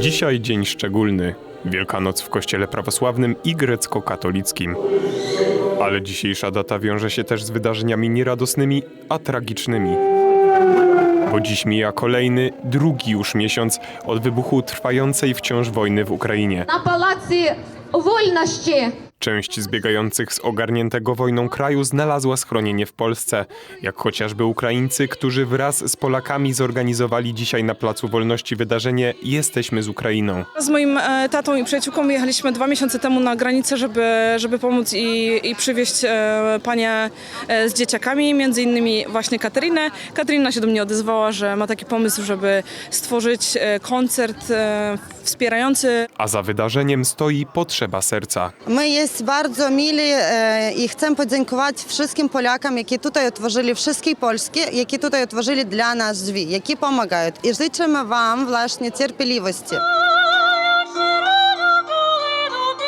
Dzisiaj dzień szczególny. Wielkanoc w Kościele Prawosławnym i Grecko-Katolickim. Ale dzisiejsza data wiąże się też z wydarzeniami nieradosnymi, a tragicznymi. Bo dziś mija kolejny, drugi już miesiąc od wybuchu trwającej wciąż wojny w Ukrainie. Na Pałacu Wolności Część zbiegających z ogarniętego wojną kraju znalazła schronienie w Polsce, jak chociażby Ukraińcy, którzy wraz z Polakami zorganizowali dzisiaj na Placu Wolności wydarzenie Jesteśmy z Ukrainą. Z moim e, tatą i przyjaciółką jechaliśmy dwa miesiące temu na granicę, żeby, żeby pomóc i, i przywieźć e, panie e, z dzieciakami, między innymi właśnie Katarinę. Katarina się do mnie odezwała, że ma taki pomysł, żeby stworzyć e, koncert e, wspierający A za wydarzeniem stoi potrzeba serca. Ми bardzo милі е, і chcemy podziękować wszystkim Polakom, які тут otworzyli, wszystkie Polskie, які тут otworzyli dla nas drzwi, які pomagają. I życzymy Wam właśnie cierpliwości.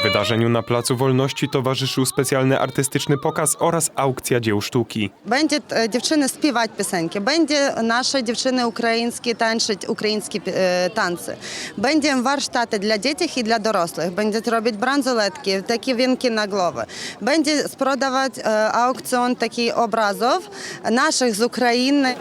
Wydarzeniu na Placu Wolności towarzyszył specjalny artystyczny pokaz oraz aukcja dzieł sztuki. Będzie e, dziewczyny śpiewać piosenki, będzie nasze dziewczyny ukraińskie tańczyć ukraińskie e, tańce. Będzie warsztaty dla dzieci i dla dorosłych. Będzie robić bransoletki, takie wienki na głowę. Będzie sprzedawać e, aukcjon takich obrazów naszych z Ukrainy.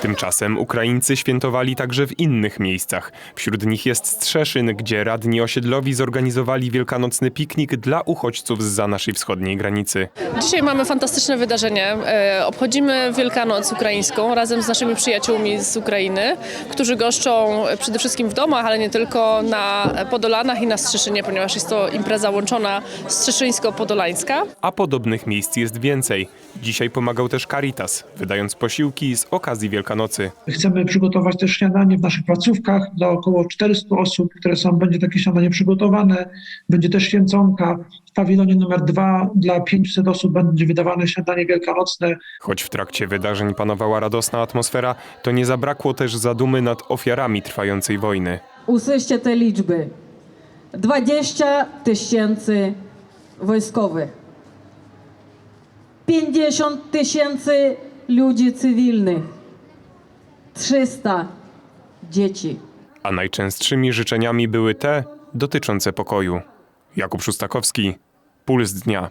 Tymczasem Ukraińcy świętowali także w innych miejscach. Wśród nich jest Strzeszyn, gdzie radni osiedlowi zorganizowali wielkanocny piknik dla uchodźców zza naszej wschodniej granicy. Dzisiaj mamy fantastyczne wydarzenie. E, Obchodzimy Wielkanoc ukraińską razem z naszymi przyjaciółmi z Ukrainy, którzy goszczą przede wszystkim w domach, ale nie tylko na Podolanach i na Strzeszynie, ponieważ jest to impreza łączona strzeszyńsko-podolańska. A podobnych miejsc jest więcej. Dzisiaj pomagał też Caritas, wydając posiłki z okazji Wielkanocy. Chcemy przygotować też śniadanie w naszych placówkach dla około 400 osób, które są, będzie takie śniadanie przygotowane. Będzie też święconka. W pawilonie numer dwa dla 500 osób będzie wydawane śniadanie wielkanocne. Choć w trakcie wydarzeń panowała radosna atmosfera, to nie zabrakło też zadumy nad ofiarami trwającej wojny. Usłyszcie te liczby. 20 tysięcy wojskowych. 50 tysięcy ludzi cywilnych. 300 dzieci. A najczęstszymi życzeniami były te dotyczące pokoju. Jakub Szustakowski, Puls Dnia.